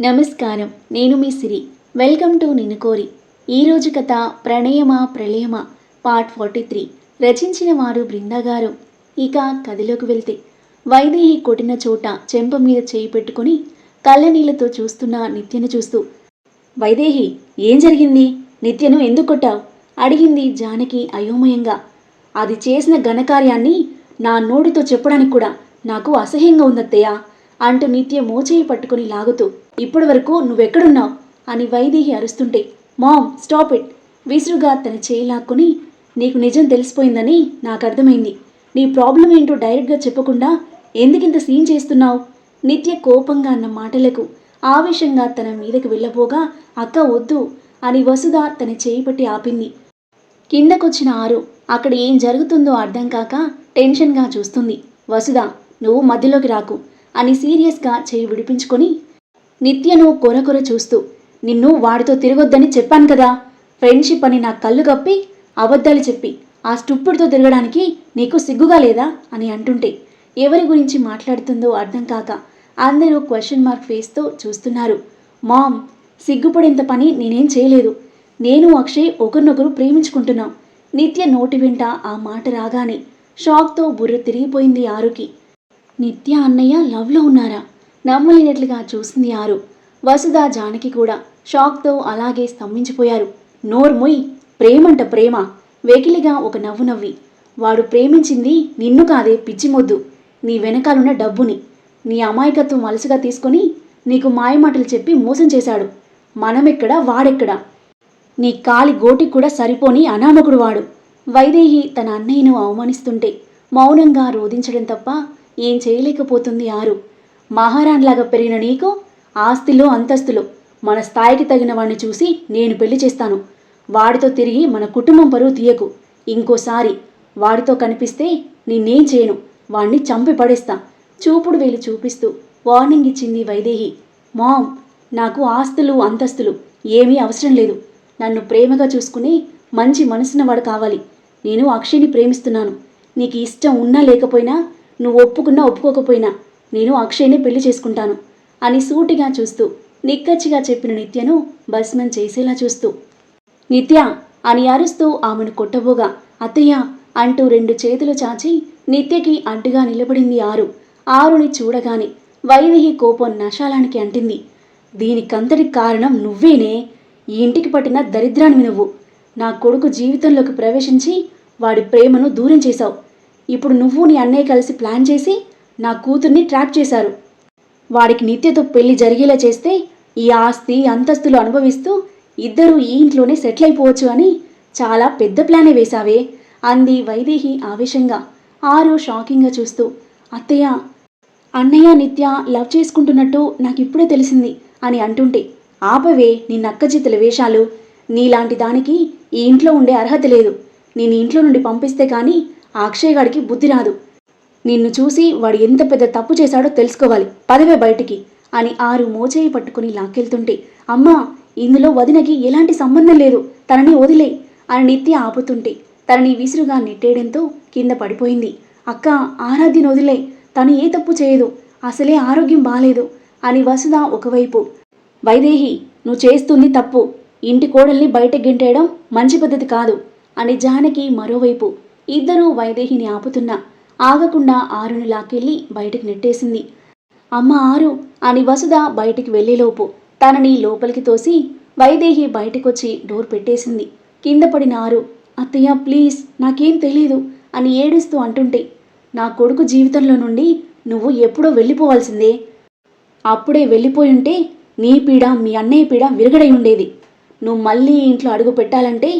నమస్కారం. నేను మీ సిరి. Welcome to నిన్ను కోరి. ఈరోజు కథ ప్రణయమా ప్రళయమా? Part forty three. రచించిన వారు బృందాగారు ఇక కథలోకి వెళ్తే వైదేహి కొట్టిన చోట చెంప మీద చేయి పెట్టుకుని కళ్ళనీళ్ళతో చూస్తున్న నిత్యను చూస్తూ వైదేహి ఏం జరిగింది? నిత్యను ఎందుకు కొట్టావు? అడిగింది జానకి అయోమయంగా. అది చేసిన ఘనకార్యాన్ని నా నోటితో చెప్పడానికి కూడా నాకు అసహ్యంగా ఉందత్తయ్యా. అంటూ నిత్య మోచేయి పట్టుకుని లాగుతూ ఇప్పటి వరకు నువ్వెక్కడున్నావు? అని వైదేహి అరుస్తుంటే మామ్ స్టాప్ ఇట్. విసురుగా తన చేయి లాక్కుని నీకు నిజం తెలిసిపోయిందని నాకు అర్థమైంది. నీ ప్రాబ్లం ఏంటో డైరెక్ట్గా చెప్పకుండా ఎందుకింత సీన్ చేస్తున్నావు? నిత్య కోపంగా అన్న మాటలకు ఆవేశంగా తన మీదకి వెళ్ళబోగా అక్క వద్దు అని వసుధ తన చేయి పట్టి ఆపింది. కిందకొచ్చిన ఆరు అక్కడ ఏం జరుగుతుందో అర్థం కాక టెన్షన్గా చూస్తుంది. వసుధ నువ్వు మధ్యలోకి రాకు. అని సీరియస్గా చేయి విడిపించుకొని నిత్యను కొరకొర చూస్తూ నిన్ను వాడితో తిరగొద్దని చెప్పాను కదా ఫ్రెండ్షిప్ అని నా కళ్ళు కప్పి అబద్ధాలు చెప్పి ఆ స్టుప్పుడితో తిరగడానికి నీకు సిగ్గుగా లేదా అని అంటుంటే ఎవరి గురించి మాట్లాడుతుందో అర్థం కాక అందరూ క్వశ్చన్ మార్క్ ఫేస్తో చూస్తున్నారు. మామ్ సిగ్గుపడేంత పని నేనేం చేయలేదు. నేను అక్షయ్ ఒకరినొకరు ప్రేమించుకుంటున్నాం. నిత్య నోటి వెంట ఆ మాట రాగానే షాక్తో బుర్ర తిరిగిపోయింది ఆరుకి. నిత్య అన్నయ్య లవ్లో ఉన్నారా? నమ్మలేనట్లుగా చూసింది ఆరు. వసుధ జానకి కూడా షాక్తో అలాగే స్తంభించిపోయారు. నోర్మొయ్ ప్రేమంట ప్రేమ. వెకిలిగా ఒక నవ్వు నవ్వి వాడు ప్రేమించింది నిన్ను కాదే పిచ్చిమొద్దు నీ వెనకాలన్న డబ్బుని. నీ అమాయకత్వం అలసుగా తీసుకొని నీకు మాయమాటలు చెప్పి మోసం చేశాడు. మనమెక్కడా వాడెక్కడా? నీ కాలి గోటికి కూడా సరిపోని అనామకుడు వాడు. వైదేహి తన అన్నయ్యను అవమానిస్తుంటే మౌనంగా రోధించడం తప్ప ఏం చేయలేకపోతుంది ఆరు. మహారాణిలాగా పెరిగిన నీకు ఆస్తిలో అంతస్తులో మన స్థాయికి తగిన వాడిని చూసి నేను పెళ్ళి చేస్తాను. వాడితో తిరిగి మన కుటుంబం పరువు తీయకు. ఇంకోసారి వాడితో కనిపిస్తే నేనేం చేయను. వాణ్ణి చంపి పడేస్తా. చూపుడు వేలు చూపిస్తూ వార్నింగ్ ఇచ్చింది వైదేహి. మామ్ నాకు ఆస్తులు అంతస్తులు ఏమీ అవసరం లేదు. నన్ను ప్రేమగా చూసుకుని మంచి మనసున్నవాడు కావాలి. నేను అక్షయ్ని ప్రేమిస్తున్నాను. నీకు ఇష్టం ఉన్నా లేకపోయినా నువ్వు ఒప్పుకున్నా ఒప్పుకోకపోయినా నేను అక్షయ్ని పెళ్ళి చేసుకుంటాను అని సూటిగా చూస్తూ నిక్కచ్చిగా చెప్పిన నిత్యను భస్మం చేసేలా చూస్తూ. నిత్య అని అరుస్తూ ఆమెను కొట్టబోగా అత్తయ్య అంటూ రెండు చేతులు చాచి నిత్యకి అడ్డుగా నిలబడింది ఆరు. ఆరుని చూడగానే వైదేహి కోపం నశాలానికి అంటింది. దీనికంతటి కారణం నువ్వేనే. ఈ ఇంటికి పట్టిన దరిద్రానివి నువ్వు. నా కొడుకు జీవితంలోకి ప్రవేశించి వాడి ప్రేమను దూరం చేశావు. ఇప్పుడు నువ్వు నీ అన్నయ్య కలిసి ప్లాన్ చేసి నా కూతుర్ని ట్రాప్ చేశారు. వాడికి నిత్యతో పెళ్ళి జరిగేలా చేస్తే ఈ ఆస్తి అంతస్తులు అనుభవిస్తూ ఇద్దరూ ఈ ఇంట్లోనే సెటిల్ అయిపోవచ్చు అని చాలా పెద్ద ప్లానే వేశావే అంది వైదేహి ఆవేశంగా ఆరు షాకింగ్గా చూస్తూ. అత్తయ్య అన్నయ్య నిత్య లవ్ చేసుకుంటున్నట్టు నాకు ఇప్పుడే తెలిసింది అని అంటుంటే ఆపవే నీ నక్కజిత్తుల వేషాలు. నీలాంటి దానికి ఈ ఇంట్లో ఉండే అర్హత లేదు. నేను ఇంట్లో నుండి పంపిస్తే కానీ ఆ అక్షయ్ గాడికి బుద్ధి రాదు. నిన్ను చూసి వాడు ఎంత పెద్ద తప్పు చేశాడో తెలుసుకోవాలి. పదవే బయటికి అని ఆరు మోచేయి పట్టుకుని లాక్కెళ్తుంటే అమ్మా ఇందులో వదినకి ఎలాంటి సంబంధం లేదు. తనని వదిలే అని నిత్య ఆపుతుంటే తనని విసురుగా నెట్టేయడంతో కింద పడిపోయింది. అక్క ఆరాధ్యను వదిలే. తను ఏ తప్పు చేయదు. అసలే ఆరోగ్యం బాలేదు అని వసుధ ఒకవైపు. వైదేహి నువ్వు చేస్తుంది తప్పు. ఇంటి కోడల్ని బయట గింటేయడం మంచి పద్ధతి కాదు అని జానకి మరోవైపు. ఇద్దరూ వైదేహిని ఆపుతున్నా ఆగకుండా ఆరుని లాక్కెళ్ళి బయటికి నెట్టేసింది. అమ్మ ఆరు అని వసుధ బయటికి వెళ్ళేలోపు తనని లోపలికి తోసి వైదేహి బయటకొచ్చి డోర్ పెట్టేసింది. కింద పడిన ఆరు అత్తయ్య ప్లీజ్ నాకేం తెలీదు అని ఏడుస్తూ అంటుంటే నా కొడుకు జీవితంలో నుండి నువ్వు ఎప్పుడో వెళ్ళిపోవాల్సిందే. అప్పుడే వెళ్ళిపోయుంటే నీ పీడ మీ అన్నయ్య పీడ విరగడై ఉండేది. నువ్వు మళ్ళీ ఇంట్లో అడుగు పెట్టాలంటే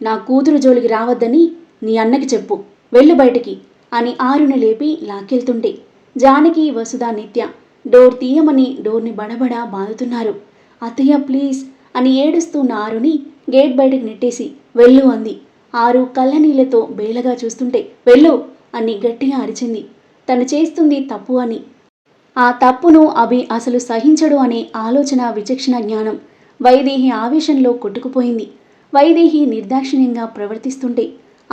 నా కూతురు జోలికి రావద్దని నీ అన్నకి చెప్పు. వెళ్ళు బయటికి అని ఆరుని లేపి లాక్కెళ్తుంటే జానకి వసుధ నిత్య డోర్ తీయమని డోర్ని బడబడ బాదుతున్నారు. అత్తయ్య ప్లీజ్ అని ఏడుస్తున్న ఆరుని గేట్ బయటకు నెట్టేసి వెళ్ళు అంది. ఆరు కళ్ళనీళ్ళతో బేలగా చూస్తుంటే వెళ్ళు అని గట్టిగా అరిచింది. తను చేస్తుంది తప్పు అని. ఆ తప్పును అభి అసలు సహించడు అనే ఆలోచన విచక్షణ జ్ఞానం వైదేహి ఆవేశంలో కొట్టుకుపోయింది. వైదేహి నిర్దాక్షిణ్యంగా ప్రవర్తిస్తుంటే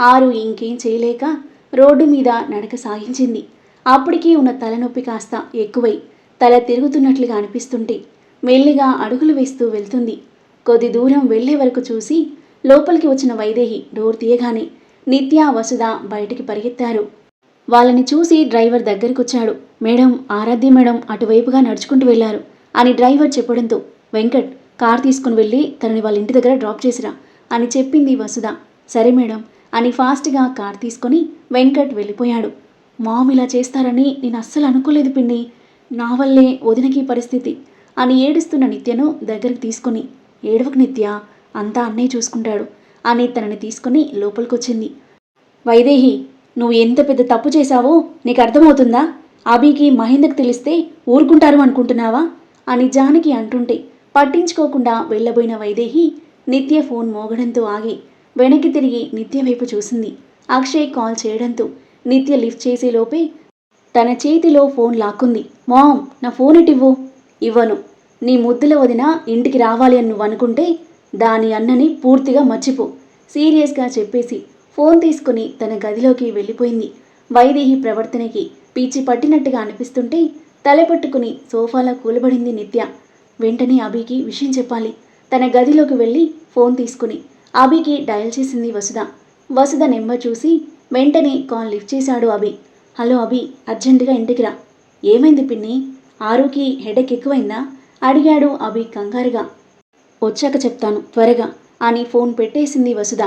ఆరు ఇంకేం చేయలేక రోడ్డు మీద నడక సాగించింది. అప్పటికీ ఉన్న తలనొప్పి కాస్త ఎక్కువై తల తిరుగుతున్నట్లుగా అనిపిస్తుంటే మెల్లిగా అడుగులు వేస్తూ వెళ్తుంది. కొద్ది దూరం వెళ్ళే వరకు చూసి లోపలికి వచ్చిన వైదేహి డోర్ తీయగానే నిత్య వసుధ బయటికి పరిగెత్తారు. వాళ్ళని చూసి డ్రైవర్ దగ్గరికొచ్చాడు. మేడం ఆరాధ్య మేడం అటువైపుగా నడుచుకుంటూ వెళ్ళారు అని డ్రైవర్ చెప్పడంతో వెంకట్ కార్ తీసుకుని వెళ్ళి తనని వాళ్ళ ఇంటి దగ్గర డ్రాప్ చేసిరా అని చెప్పింది వసుధ. సరే మేడం అని ఫాస్ట్గా కార్ తీసుకొని వెంకట్ వెళ్ళిపోయాడు. మామ్ ఇలా చేస్తారని నేను అస్సలు అనుకోలేదు పిన్ని. నా వల్లే వదినకి పరిస్థితి అని ఏడుస్తున్న నిత్యను దగ్గరికి తీసుకొని ఏడవకు నిత్య అంతా అన్నయ్య చూసుకుంటాడు అని తనని తీసుకొని లోపలికొచ్చింది. వైదేహి నువ్వు ఎంత పెద్ద తప్పు చేశావో నీకు అర్థమవుతుందా? అభికి మహేందర్కి తెలిస్తే ఊరుకుంటారు అనుకుంటున్నావా? అని జానకి అంటుంటే పట్టించుకోకుండా వెళ్ళబోయిన వైదేహి నిత్య ఫోన్ మోగడంతో ఆగి వెనక్కి తిరిగి నిత్య వైపు చూసింది. అక్షయ్ కాల్ చేయడంతో నిత్య లిఫ్ట్ చేసేలోపే తన చేతిలో ఫోన్ లాక్కుంది. మామ్ నా ఫోన్ ఇటివ్వు ఇవ్వను. నీ ముద్దుల వదిన ఇంటికి రావాలి అని నువ్వు అనుకుంటే దాని అన్నని పూర్తిగా మర్చిపో. సీరియస్గా చెప్పేసి ఫోన్ తీసుకుని తన గదిలోకి వెళ్ళిపోయింది. వైదేహి ప్రవర్తనకి పీచి పట్టినట్టుగా అనిపిస్తుంటే తలపట్టుకుని సోఫాలో కూలబడింది నిత్య. వెంటనే అభికి విషయం చెప్పాలి. తన గదిలోకి వెళ్ళి ఫోన్ తీసుకుని అభికి డయల్ చేసింది వసుధ. వసుధ నెంబర్ చూసి వెంటనే కాల్ లిఫ్ట్ చేశాడు అభి. హలో అభి అర్జెంటుగా ఇంటికి రా. ఏమైంది పిన్ని? ఆరుకి హెడేక్ ఎక్కువైందా? అడిగాడు అభి కంగారుగా. వచ్చాక చెప్తాను త్వరగా అని ఫోన్ పెట్టేసింది వసుధ.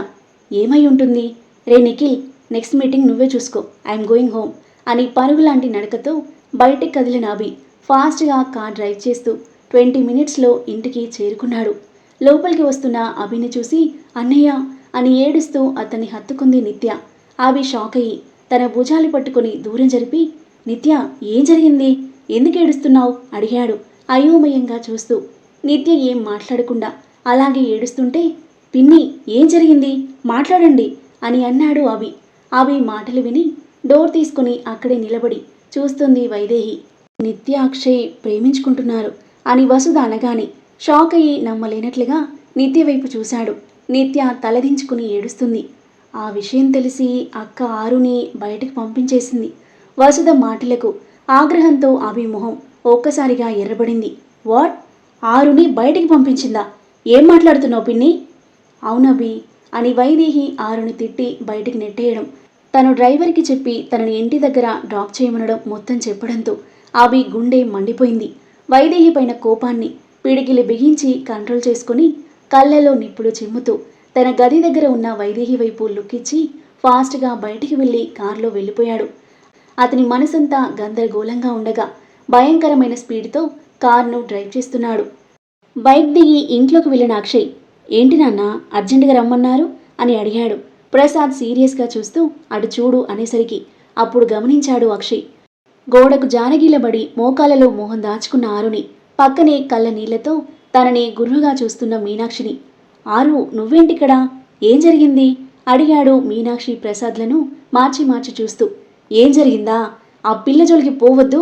ఏమై ఉంటుంది? రే నిఖిల్ నెక్స్ట్ మీటింగ్ నువ్వే చూసుకో. ఐఎమ్ గోయింగ్ హోమ్ అని పరుగులాంటి నడకతో బయటికి కదిలిన అభి ఫాస్ట్గా కార్ డ్రైవ్ చేస్తూ ట్వంటీ మినిట్స్లో ఇంటికి చేరుకున్నాడు. లోపలికి వస్తున్న అభిని చూసి అన్నయ్య అని ఏడుస్తూ అతన్ని హత్తుకుంది నిత్య. ఆవి షాక్ అయ్యి తన భుజాలు పట్టుకుని దూరం జరిపి నిత్య ఏం జరిగింది? ఎందుకు ఏడుస్తున్నావు? అడిగాడు అయోమయంగా చూస్తూ. నిత్య ఏం మాట్లాడకుండా అలాగే ఏడుస్తుంటే పిన్ని ఏం జరిగింది? మాట్లాడండి అని అన్నాడు అవి అవి మాటలు విని డోర్ తీసుకుని అక్కడే నిలబడి చూస్తుంది వైదేహి. నిత్య అక్షయ్ ప్రేమించుకుంటున్నారు అని వసుధ అనగానే షాక్ అయ్యి నమ్మలేనట్లుగా నిత్య వైపు చూశాడు. నిత్య తలదించుకుని ఏడుస్తుంది. ఆ విషయం తెలిసి అక్క ఆరుని బయటకు పంపించేసింది. వసుధ మాటలకు ఆగ్రహంతో అభి మొహం ఒక్కసారిగా ఎర్రబడింది. వాట్? ఆరుని బయటికి పంపించిందా? ఏం మాట్లాడుతున్నావు పిన్ని? అవునభి అని వైదేహి ఆరుని తిట్టి బయటికి నెట్టేయడం. తను డ్రైవర్కి చెప్పి తనని ఇంటి దగ్గర డ్రాప్ చేయమనడం మొత్తం చెప్పడంతో అభి గుండె మండిపోయింది. వైదేహి పైన కోపాన్ని పిడికిలి బిగించి కంట్రోల్ చేసుకుని కళ్ళలో నిప్పుడు చిమ్ముతూ తన గది దగ్గర ఉన్న వైదేహి వైపు లుక్కిచ్చి ఫాస్ట్గా బయటికి వెళ్ళి కారులో వెళ్ళిపోయాడు. అతని మనసంతా గందరగోళంగా ఉండగా భయంకరమైన స్పీడ్తో కార్ను డ్రైవ్ చేస్తున్నాడు. బైక్ దిగి ఇంట్లోకి వెళ్ళిన అక్షయ్ ఏంటి నాన్న అర్జెంటుగా రమ్మన్నారు? అని అడిగాడు. ప్రసాద్ సీరియస్గా చూస్తూ అటు చూడు అనేసరికి అప్పుడు గమనించాడు అక్షయ్. గోడకు జానగిలబడి మోకాలలో మోహం దాచుకున్న ఆరుని పక్కనే కళ్ళ నీళ్ళతో తనని గుర్రుగా చూస్తున్న మీనాక్షిని ఆరు నువ్వేంటిక్కడా? ఏం జరిగింది? అడిగాడు మీనాక్షి ప్రసాద్లను మార్చి మార్చి చూస్తూ. ఏం జరిగిందా? ఆ పిల్ల జోలికి పోవద్దు.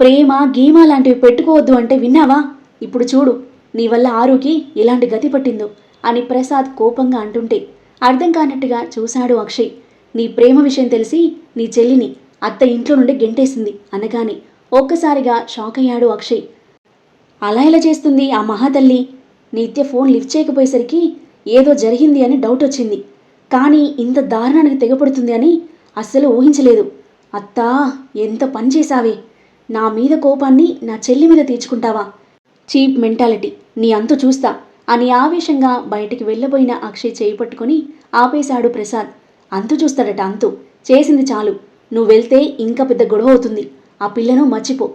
ప్రేమ గీమ లాంటివి పెట్టుకోవద్దు అంటే విన్నావా? ఇప్పుడు చూడు నీ వల్ల ఆరుకి ఇలాంటి గతి పట్టిందో అని ప్రసాద్ కోపంగా అంటుంటే అర్థం కానట్టుగా చూశాడు అక్షయ్. నీ ప్రేమ విషయం తెలిసి నీ చెల్లిని అత్త ఇంట్లో నుండి గెంటేసింది అనగానే ఒక్కసారిగా షాక్ అయ్యాడు అక్షయ్. అలా ఎలా చేస్తుంది ఆ మహాతల్లి? నిత్య ఫోన్ లిఫ్ట్ చేయకపోయేసరికి ఏదో జరిగింది అని డౌట్ వచ్చింది. కానీ ఇంత దారుణానికి తెగపడుతుంది అని అస్సలు ఊహించలేదు. అత్తా ఎంత పని చేశావే? నా మీద కోపాన్ని నా చెల్లి మీద తీర్చుకుంటావా? చీప్ మెంటాలిటీ నీ అంతు చూస్తా అని ఆవేశంగా బయటికి వెళ్ళబోయిన అక్షయ్ చేయి పట్టుకుని ఆపేశాడు ప్రసాద్. అంతు చూస్తాడట అంతు. చేసింది చాలు. నువ్వు వెళ్తే ఇంకా పెద్ద గొడవ అవుతుంది. ఆ పిల్లను మర్చిపో.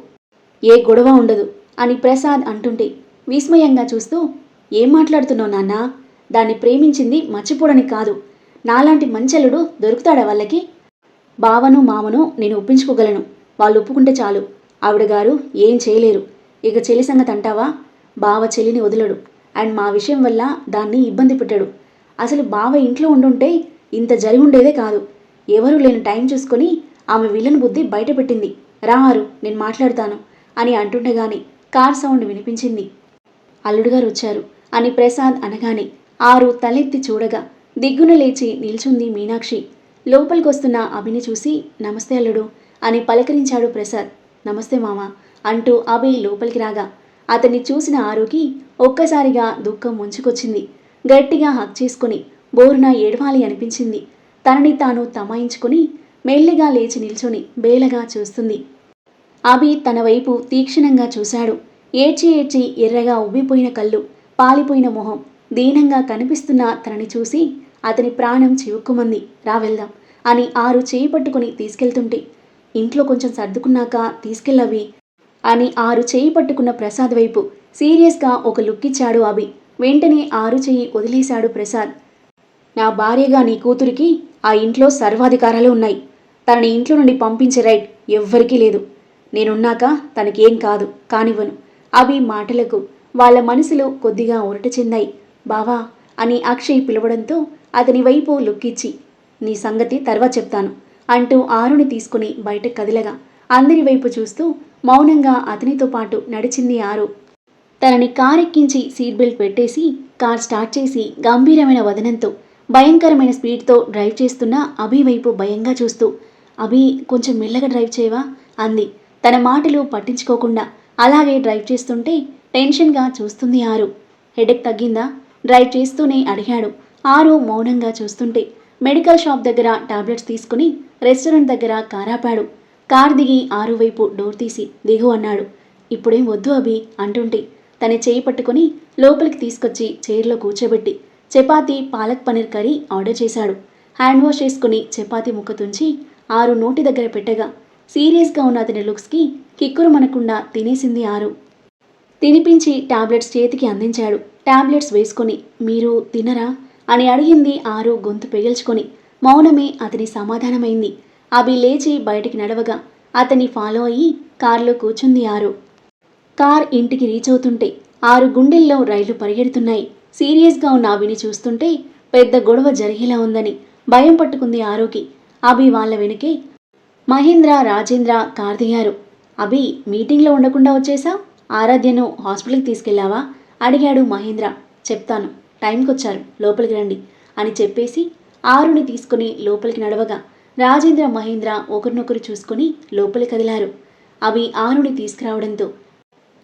ఏ గొడవ ఉండదు. అని ప్రసాద్ అంటుంటే విస్మయంగా చూస్తూ ఏం మాట్లాడుతున్నావు నాన్నా? దాన్ని ప్రేమించింది మర్చిపోడని కాదు. నాలాంటి మంచలుడు దొరుకుతాడా వాళ్ళకి? బావను మామను నేను ఒప్పించుకోగలను. వాళ్ళు ఒప్పుకుంటే చాలు. ఆవిడ గారు ఏం చేయలేరు. ఇక చెల్లి సంగతి అంటావా? బావ చెల్లిని వదలడు. అండ్ మా విషయం వల్ల దాన్ని ఇబ్బంది పెట్టాడు. అసలు బావ ఇంట్లో ఉండుంటే ఇంత జరిగి ఉండేదే కాదు. ఎవరూ లేని టైం చూసుకొని ఆమె విలన్ బుద్ధి బయటపెట్టింది. రారు నేను మాట్లాడతాను అని అంటుండగానే కార్ సౌండ్ వినిపించింది. అల్లుడుగారు వచ్చారు అని ప్రసాద్ అనగానే ఆరు తలెత్తి చూడగా దిగ్గున లేచి నిల్చుంది మీనాక్షి. లోపలికొస్తున్న అభిని చూసి నమస్తే అల్లుడు అని పలకరించాడు ప్రసాద్ నమస్తే మామ అంటూ అభి లోపలికి రాగా అతన్ని చూసిన ఆరుకి ఒక్కసారిగా దుఃఖం ముంచుకొచ్చింది. గట్టిగా హక్ చేసుకుని బోరున ఏడవాలి అనిపించింది. తనని తాను తమాయించుకుని మెల్లిగా లేచి నిల్చొని బేలగా చూస్తుంది. అభి తన వైపు తీక్షణంగా చూశాడు. ఏడ్చి ఏడ్చి ఎర్రగా ఉబ్బిపోయిన కళ్ళు పాలిపోయిన మొహం దీనంగా కనిపిస్తున్న తనని చూసి అతని ప్రాణం చివుక్కుమంది. రా వెళ్దాం అని ఆరు చేయి పట్టుకుని తీసుకెళ్తుంటే ఇంట్లో కొంచెం సర్దుకున్నాక తీసుకెళ్ళవి అని ఆరు చేయి పట్టుకున్న ప్రసాద్ వైపు సీరియస్గా ఒక లుక్ ఇచ్చాడు అభి. వెంటనే ఆరు చేయి వదిలేశాడు ప్రసాద్. నా భార్యగా నీ కూతురికి ఆ ఇంట్లో సర్వాధికారాలు ఉన్నాయి. తనని ఇంట్లో నుండి పంపించే రైట్ ఎవ్వరికీ లేదు. నేనున్నాక తనకేం కాదు కానివ్వను. అవి మాటలకు వాళ్ళ మనసులో కొద్దిగా ఉరట చెందాయి. బావా అని అక్షయ్ పిలవడంతో అతని వైపు లుక్కిచ్చి నీ సంగతి తర్వాత చెప్తాను అంటూ ఆరుని తీసుకుని బయట కదిలగా అందరి వైపు చూస్తూ మౌనంగా అతనితో పాటు నడిచింది ఆరు. తనని కారెక్కించి సీట్ బెల్ట్ పెట్టేసి కార్ స్టార్ట్ చేసి గంభీరమైన వదనంతో భయంకరమైన స్పీడ్తో డ్రైవ్ చేస్తున్న అభి వైపు భయంగా చూస్తూ అభి కొంచెం మెల్లగా డ్రైవ్ చేయవా? అంది. తన మాటలు పట్టించుకోకుండా అలాగే డ్రైవ్ చేస్తుంటే టెన్షన్గా చూస్తుంది ఆరు. హెడెక్ తగ్గిందా? డ్రైవ్ చేస్తూనే అడిగాడు. ఆరు మౌనంగా చూస్తుంటే మెడికల్ షాప్ దగ్గర టాబ్లెట్స్ తీసుకుని రెస్టారెంట్ దగ్గర కారాపాడు. కార్ దిగి ఆరు వైపు డోర్ తీసి దిగు అన్నాడు. ఇప్పుడేం వద్దు అభి అంటుంటే తన చేయి పట్టుకొని లోపలికి తీసుకొచ్చి చైర్లో కూర్చోబెట్టి చపాతీ పాలక్ పనీర్ కర్రీ ఆర్డర్ చేశాడు. హ్యాండ్ వాష్ చేసుకుని చపాతీ ముక్క తుంచి ఆరు నోటి దగ్గర పెట్టగా సీరియస్గా ఉన్న అతని లుక్స్కి కిక్కురు మనకుండా తినేసింది ఆరు. తినిపించి టాబ్లెట్స్ చేతికి అందించాడు. టాబ్లెట్స్ వేసుకొని మీరు తినరా? అని అడిగింది ఆరు గొంతు పెగిల్చుకొని. మౌనమే అతని సమాధానమైంది. అవి లేచి బయటికి నడవగా అతని ఫాలో అయ్యి కారులో కూర్చుంది ఆరు. కార్ ఇంటికి రీచ్ అవుతుంటే ఆరు గుండెల్లో రైళ్ళు పరిగెడుతున్నాయి. సీరియస్గా ఉన్న అవిని చూస్తుంటే పెద్ద గొడవ జరిగేలా ఉందని భయం పట్టుకుంది ఆరోకి. అభి వాళ్ళ వెనుకే మహేంద్ర రాజేంద్ర కార్దిగారు అభి మీటింగ్లో ఉండకుండా వచ్చేసా ఆరాధ్యను హాస్పిటల్కి తీసుకెళ్ళావా? అడిగాడు మహేంద్ర. చెప్తాను. టైంకి వచ్చారు లోపలికి రండి అని చెప్పేసి ఆరుని తీసుకుని లోపలికి నడవగా రాజేంద్ర మహేంద్ర ఒకరినొకరు చూసుకుని లోపలికి కదిలారు. అవి ఆరుని తీసుకురావడంతో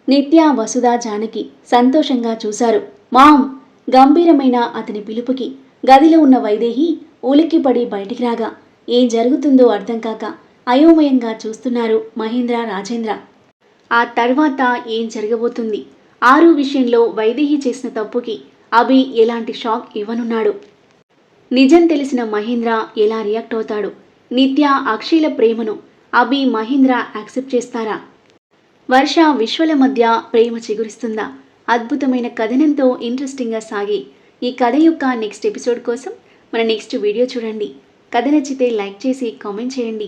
నిత్య వసుధ జానకి సంతోషంగా చూశారు. మామ్! గంభీరమైన అతని పిలుపుకి గదిలో ఉన్న వైదేహి ఉలిక్కిపడి బయటికి రాగా ఏం జరుగుతుందో అర్థం కాక అయోమయంగా చూస్తున్నారు మహేంద్ర రాజేంద్ర. ఆ తర్వాత ఏం జరగబోతుంది? ఆరు విషయంలో వైదేహి చేసిన తప్పుకి అభి ఎలాంటి షాక్ ఇవ్వనున్నాడు? నిజం తెలిసిన మహేంద్ర ఎలా రియాక్ట్ అవుతాడు? నిత్య అక్షయ్ల ప్రేమను అభి మహేంద్ర యాక్సెప్ట్ చేస్తారా? వర్ష విశ్వల మధ్య ప్రేమ చిగురిస్తుందా? అద్భుతమైన కథనంతో ఇంట్రెస్టింగ్గా సాగి ఈ కథ యొక్క నెక్స్ట్ ఎపిసోడ్ కోసం మన నెక్స్ట్ వీడియో చూడండి. కథ నచ్చితే లైక్ చేసి కామెంట్ చేయండి.